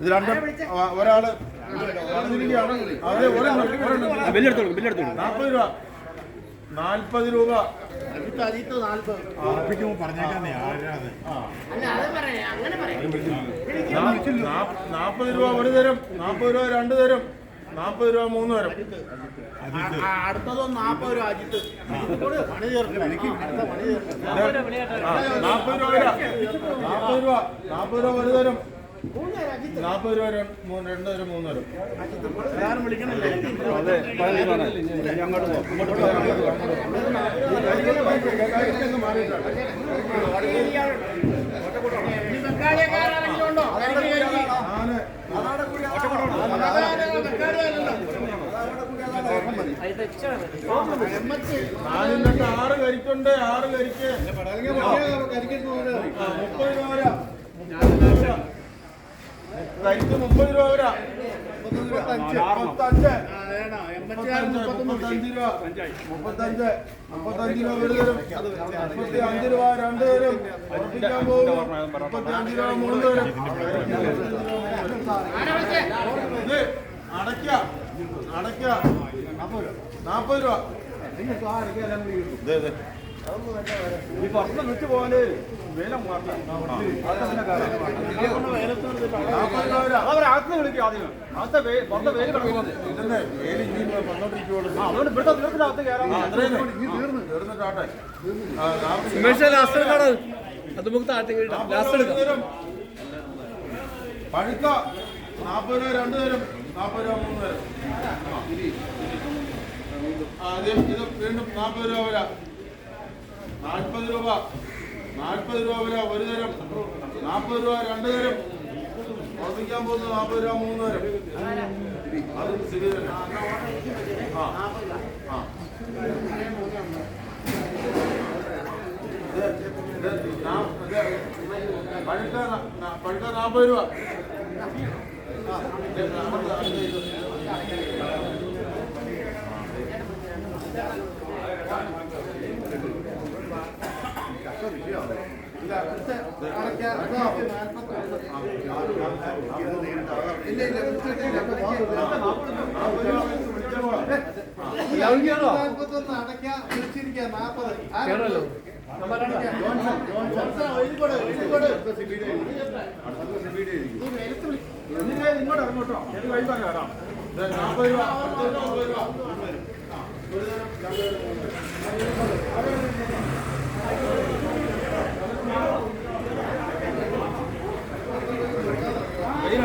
ഇത് രണ്ടും ഒരാൾ അതെ ബില്ലെടുത്തോളൂ ബില്ലെടുത്തോളൂ. നാൽപ്പത് രൂപ. നാൽപ്പത് രൂപ. നാൽപ്പത് രൂപ ഒരു തരം നാൽപ്പത് രൂപ രണ്ട് തരം നാൽപ്പത് രൂപ മൂന്ന് തരം. അടുത്തതും രൂപ അജിത്ത് നാൽപ്പത് രൂപ വരാം. നാൽപ്പത് രൂപ നാൽപ്പത് രൂപ ഒരു തരം. നാൽപ്പത് രൂപ ആറ് കരിക്കുണ്ട് ആറ് കരിക്ക്. മുപ്പത് രൂപ കരിക്ക് മുപ്പത് രൂപ വരാം മുപ്പത്തഞ്ച്. മുപ്പത്തഞ്ച് രൂപ. മുപ്പത്തഞ്ച് മുപ്പത്തഞ്ച് രൂപ ഒരു തരം. മുപ്പത്തി അഞ്ച് രൂപ രണ്ട് തരം. ഉറപ്പിക്കാൻ പോകുന്നു മുപ്പത്തി അഞ്ച് രൂപ മൂന്ന് തരം. ഇത് അടയ്ക്ക. അടയ്ക്ക. നാൽപ്പത് രൂപ. ദേ, ദേ. ഈ ഭക്ഷണം വിട്ടു പോകാനേ വില അകത്ത് വിളിക്കും ആദ്യം. അകത്തെ വേ- പുറത്തെ വേൽ കിടക്കുന്നത് അതുകൊണ്ട് ഇവിടുത്തെ തീർത്തിനകത്ത് എടുക്കാണ്? അത് നമുക്ക് താഴ്ത്തി ലാസ്റ്റ് എടുക്കാം. പഴുക്ക നാൽപ്പത് രൂപ രണ്ട് നേരം നാൽപ്പത് രൂപ മൂന്ന് നേരം ഇത് വീണ്ടും നാൽപ്പത് രൂപ വരാം നാൽപ്പത് രൂപ. നാൽപ്പത് രൂപ വില ഒരു തരം. നാൽപ്പത് രൂപ രണ്ട് തരം. ഉറപ്പിക്കാൻ പോകുന്നത് നാൽപ്പത് രൂപ മൂന്ന് തരം. അത് ശരി ആ. ആ. ന- പഴുക്ക നാൽപ്പത് രൂപ. അടുത്ത ഇത്. നാൽപ്പത് എന്നിട്ട് ഇങ്ങോട്ട് ഇറങ്ങോട്ടോ എനിക്ക് വൈകാൻ കയറാം നാൽപ്പത് രൂപ